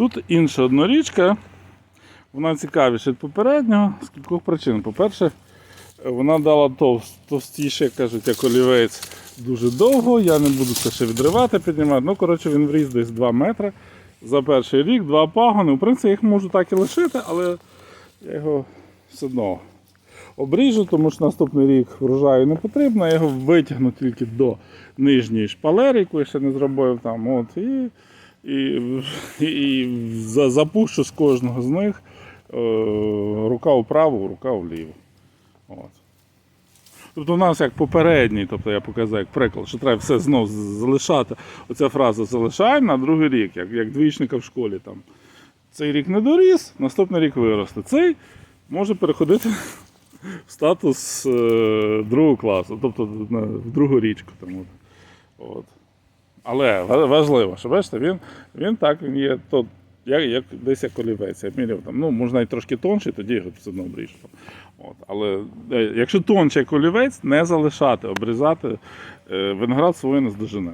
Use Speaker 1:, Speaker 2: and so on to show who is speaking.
Speaker 1: Тут інша однорічка, вона цікавіша від попереднього з кількох причин. По-перше, вона дала товс- товстіше, як кажуть, як олівець дуже довго. Я не буду це ще відривати, піднімати. Ну, коротше, він вріс десь 2 метри за перший рік, два пагони. В принципі, я їх можу так і лишити, але я його все одно обріжу, тому що наступний рік врожаю не потрібно. Я його витягну тільки до нижньої шпалери, яку я ще не зробив там. От, і, і, і, запущу з кожного з них е, рука вправо, рука вліво. От. Тобто у нас як попередній, тобто я показав як приклад, що треба все знов залишати. Оця фраза залишаємо на другий рік, як, як двічника в школі. Там. Цей рік не доріс, наступний рік виросте. Цей може переходити в статус е, другого класу, тобто в другу річку. Там, от. Але важливо, що бачите, він, він так він є то, як, як, десь як олівець. як міряв там, ну, можна і трошки тонший, тоді його все одно обріжу. От. Але е, якщо тонче як олівець, не залишати, обрізати, е, виноград свою не здожене.